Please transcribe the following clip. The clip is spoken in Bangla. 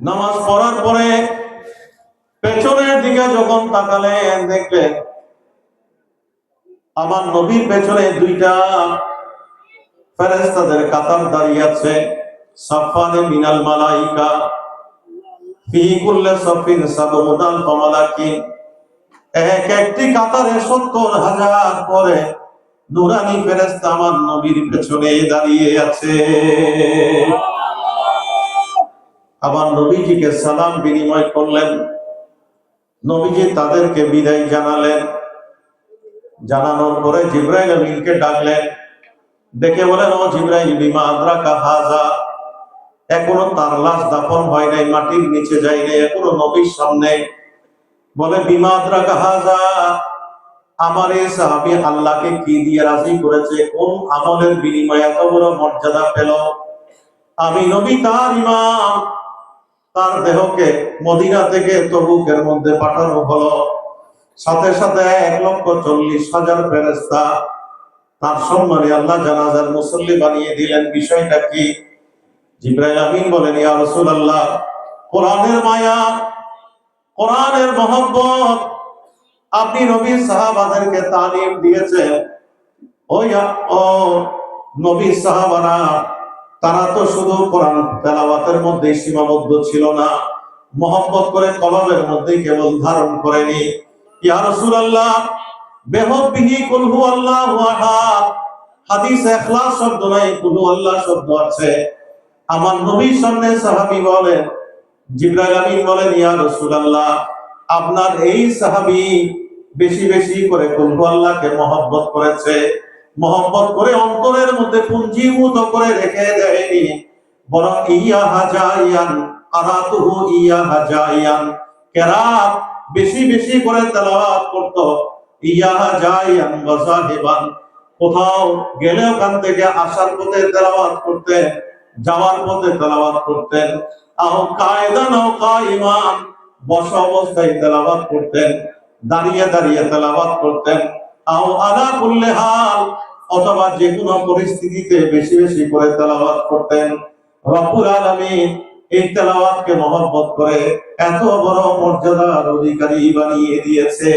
নামাজ পড়ার পরে পেছনের দিকে যখন তাকালেন দেখবেন আমার নবীর পেছনে দুইটা ফেরেস্তাদের কাতার দাঁড়িয়ে আছে। সাফানে মিনাল মালাইকা এক একটি কাতারে সত্তর হাজার ফেরেস্তা আমার নবীর পেছনে দাঁড়িয়ে আছে। আবার নবীজিকে সালাম বিনিময় করলেন। নবীজি তাদেরকে বিদায় জানালেন। জানানোর পরে জিব্রাইল আমিনকে ডাকলেন। ডেকে বলেন, ও জিব্রাইল, বিমা আদ্রাকা হাজা এখনও তার লাশ দাফন হয় নাই, মাটির নিচে যায় নাই, এখনও নবীর সামনে। বলে, বিমা আদ্রাকা হাজা আমার এই সাহাবি আল্লাহকে কি দিয়ে রাজি করেছে? কোন আমলের বিনিময়ে এত বড় মর্যাদা পেল? আমি নবী, তার ইমাম। তার দেহকে মদিনা থেকে তবুকের মধ্যে পাঠানো হলো। সাথে সাথে এক লক্ষ চল্লিশ হাজার ফেরেস্তা তার সম্মানে আল্লাহ জানাজার মুসল্লি বানিয়ে দিলেন। বিষয়টা কি? জিব্রাইল আমিন বলেন, ইয়া রাসূলুল্লাহ, কোরআনের মায়া, কোরআনের মহব্বত, আপনি নবী সাহাবাদেরকে তালিম দিয়েছেন। ওই ও নবী সাহাবারা তারা তো শুধু কোরআন তেলাওয়াতের মধ্যে সীমাবদ্ধ ছিল না। মোহাম্মত করে কলমের মধ্যে কেবল ধারণ করেনি। ইয়া রাসূলুল্লাহ বেহবিহি কুল হু আল্লাহু আহাদ। হাদিস ইখলাস শব্দ নাই, কুল আল্লাহ শব্দ আছে। আমার নবীর সামনে সাহাবী বলেন, জিবরাইল আমিন বলেন, ইয়া রাসূলুল্লাহ, আপনার এই সাহাবী বেশি বেশি করে কুল আল্লাহকে মহব্বত করেছে। মহব্বত করে অন্তরের মধ্যে পুঞ্জীভূত করে রেখে দেয়নি। বরং ইয়া হাজাইয়ান আরাতুহু ইয়া হাজাইয়ান কেরাত বেশি বেশি করে তেলাওয়াত করত। ইয়া হাজাইয়ান ওয়াজাহিবান কোথাও গেলে ওখান থেকে আসার পথে তেলাওয়াত করতেন, যাওয়ার পথে তেলাওয়াত করতেন। আও কায়দান আও কাইমান বসা অবস্থায় তেলাওয়াত করতেন, দাঁড়িয়ে দাঁড়িয়ে তেলাওয়াত করতেন। আও আলা কুল্লি হাল অথবা যে কোনো পরিস্থিতিতে বেশি বেশি করে তেলাওয়াত করতেন। রব্বুল আলামিন এই তেলাওয়াতকে মহব্বত করে এত বড় মর্যাদার অধিকারী বানিয়ে দিয়েছে।